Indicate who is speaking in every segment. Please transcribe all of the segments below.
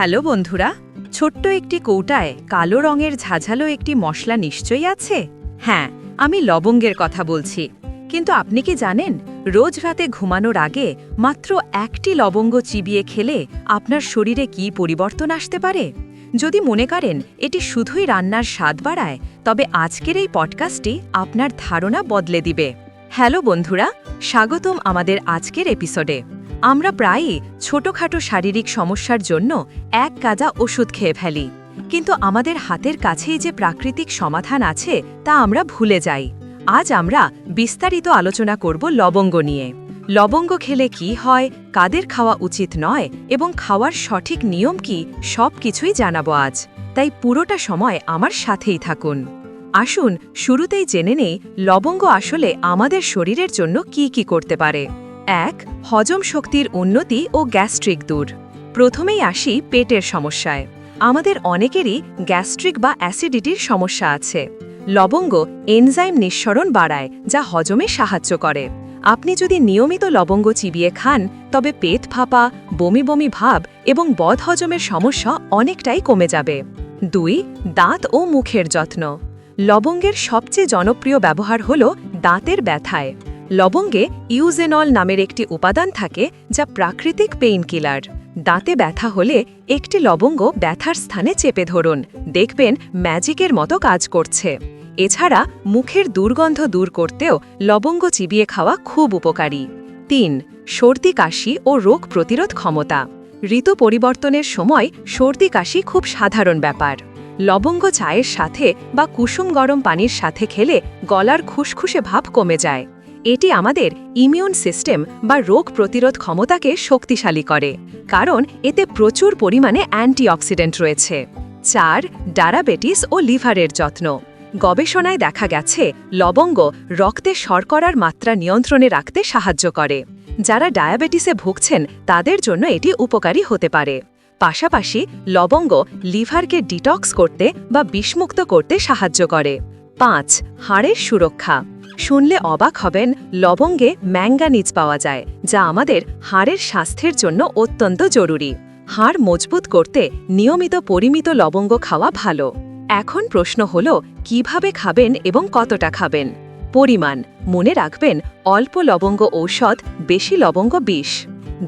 Speaker 1: Hello বন্ধুরা, ছোট্ট একটি কৌটায় কালো রঙের ঝাঝালো একটি মশলা নিশ্চয়ই আছে? হ্যাঁ আমি লবঙ্গের কথা বলছি। কিন্তু আপনি কি জানেন, রোজ রাতে ঘুমানোর আগে মাত্র একটি লবঙ্গ চিবিয়ে খেলে আপনার শরীরে কি পরিবর্তন আসতে পারে? যদি মনে করেন এটি শুধুই রান্নার স্বাদ বাড়ায়, তবে আজকের এই পডকাস্টটি আপনার ধারণা বদলে দিবে। হ্যালো বন্ধুরা, স্বাগতম আমাদের আজকের এপিসোডে। আমরা প্রায়ই ছোটখাটো শারীরিক সমস্যার জন্য এক কাজা ওষুধ খেয়ে ফেলি। কিন্তু আমাদের হাতের কাছেই যে প্রাকৃতিক সমাধান আছে, তা আমরা ভুলে যাই। আজ আমরা বিস্তারিত আলোচনা করব লবঙ্গ নিয়ে। লবঙ্গ খেলে কি হয়, কাদের খাওয়া উচিত নয়, এবং খাওয়ার সঠিক নিয়ম কি, সব কিছুই জানাব আজ। তাই পুরোটা সময় আমার সাথেই থাকুন। আসুন, শুরুতেই জেনে নেই লবঙ্গ আসলে আমাদের শরীরের জন্য কি কি করতে পারে। এক, হজম শক্তির উন্নতি ও গ্যাস্ট্রিক দূর। প্রথমেই আসি পেটের সমস্যায়। আমাদের অনেকেরই গ্যাস্ট্রিক বা অ্যাসিডিটির সমস্যা আছে। লবঙ্গ এনজাইম নিঃসরণ বাড়ায়, যা হজমে সাহায্য করে। আপনি যদি নিয়মিত লবঙ্গ চিবিয়ে খান, তবে পেট ফাঁপা, বমি বমি ভাব এবং বদহজমের সমস্যা অনেকটাই কমে যাবে। দুই, দাঁত ও মুখের যত্ন। লবঙ্গের সবচেয়ে জনপ্রিয় ব্যবহার হল দাঁতের ব্যথায়। লবঙ্গে ইউজেনল নামের একটি উপাদান থাকে যা প্রাকৃতিক পেইন কিলার দাঁতে ব্যথা হলে একটি লবঙ্গ ব্যথার স্থানে চেপে ধরুন। দেখবেন ম্যাজিকের মতো কাজ করছে। এছাড়া মুখের দুর্গন্ধ দূর করতেও লবঙ্গ চিবিয়ে খাওয়া খুব উপকারী। তিন, সর্দি কাশি ও রোগ প্রতিরোধ ক্ষমতা। ঋতু পরিবর্তনের সময় সর্দি কাশি খুব সাধারণ ব্যাপার। লবঙ্গ চায়ের সাথে বা কুসুম গরম পানির সাথে খেলে গলার খুসখুসে ভাব কমে যায়। এটি আমাদের ইমিউন সিস্টেম বা রোগ প্রতিরোধ ক্ষমতাকে শক্তিশালী করে, কারণ এতে প্রচুর পরিমাণে অ্যান্টিঅক্সিডেন্ট রয়েছে। চার ডায়াবেটিস ও লিভারের যত্ন। গবেষণায় দেখা গেছে, লবঙ্গ রক্তে শর্করার মাত্রা নিয়ন্ত্রণে রাখতে সাহায্য করে। যারা ডায়াবেটিসে ভুগছেন, তাদের জন্য এটি উপকারী হতে পারে। পাশাপাশি, লবঙ্গ লিভারকে ডিটক্স করতে বা বিষমুক্ত করতে সাহায্য করে। পাঁচ, হাড়ের সুরক্ষা। শুনলে অবাক হবেন, লবঙ্গে ম্যাঙ্গানিজ পাওয়া যায়, যা আমাদের হাড়ের স্বাস্থ্যের জন্য অত্যন্ত জরুরি। হাড় মজবুত করতে নিয়মিত পরিমিত লবঙ্গ খাওয়া ভালো। এখন প্রশ্ন হল, কীভাবে খাবেন এবং কতটা খাবেন? পরিমাণ, মনে রাখবেন, অল্প লবঙ্গ ঔষধ, বেশি লবঙ্গ বিষ।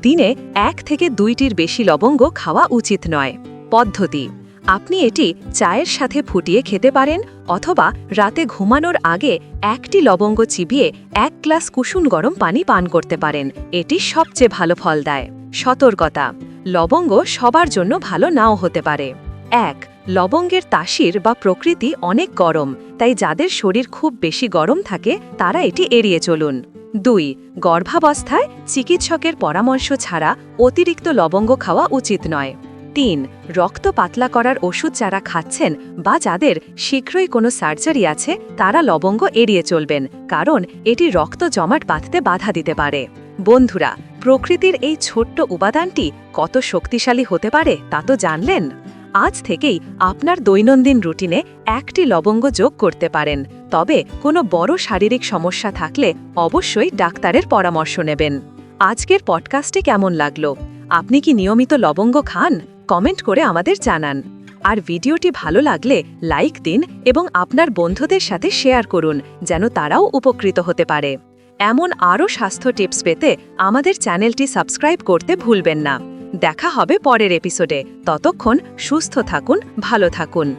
Speaker 1: দিনে এক থেকে দুইটির বেশি লবঙ্গ খাওয়া উচিত নয়। পদ্ধতি আপনি এটি চায়ের সাথে ফুটিয়ে খেতে পারেন অথবা রাতে ঘুমানোর আগে একটি লবঙ্গ চিবিয়ে এক গ্লাস কুসুম গরম পানি পান করতে পারেন। এটি সবচেয়ে ভালো ফল দেয়। সতর্কতা। লবঙ্গ সবার জন্য ভালো নাও হতে পারে। এক, লবঙ্গের তাসির বা প্রকৃতি অনেক গরম, তাই যাদের শরীর খুব বেশি গরম থাকে, তারা এটি এড়িয়ে চলুন। দুই, গর্ভাবস্থায় চিকিৎসকের পরামর্শ ছাড়া অতিরিক্ত লবঙ্গ খাওয়া উচিত নয়। তিন, রক্ত পাতলা করার ওষুধ যারা খাচ্ছেন বা যাদের শীঘ্রই কোনো সার্জারি আছে, তারা লবঙ্গ এড়িয়ে চলবেন, কারণ এটি রক্ত জমাট বাঁধতে বাধা দিতে পারে। বন্ধুরা, প্রকৃতির এই ছোট্ট উপাদানটি কত শক্তিশালী হতে পারে তা তো জানলেন? আজ থেকেই আপনার দৈনন্দিন রুটিনে একটি লবঙ্গ যোগ করতে পারেন, তবে কোনো বড় শারীরিক সমস্যা থাকলে অবশ্যই ডাক্তারের পরামর্শ নেবেন। আজকের পডকাস্টে কেমন লাগল? আপনি কি নিয়মিত লবঙ্গ খান? কমেন্ট করে আমাদের জানান। আর ভিডিওটি ভালো লাগলে লাইক দিন এবং আপনার বন্ধুদের সাথে শেয়ার করুন, যেন তারাও উপকৃত হতে পারে। এমন আরও স্বাস্থ্য টিপস পেতে আমাদের চ্যানেলটি সাবস্ক্রাইব করতে ভুলবেন না। দেখা হবে পরের এপিসোডে। ততক্ষণ সুস্থ থাকুন, ভালো থাকুন।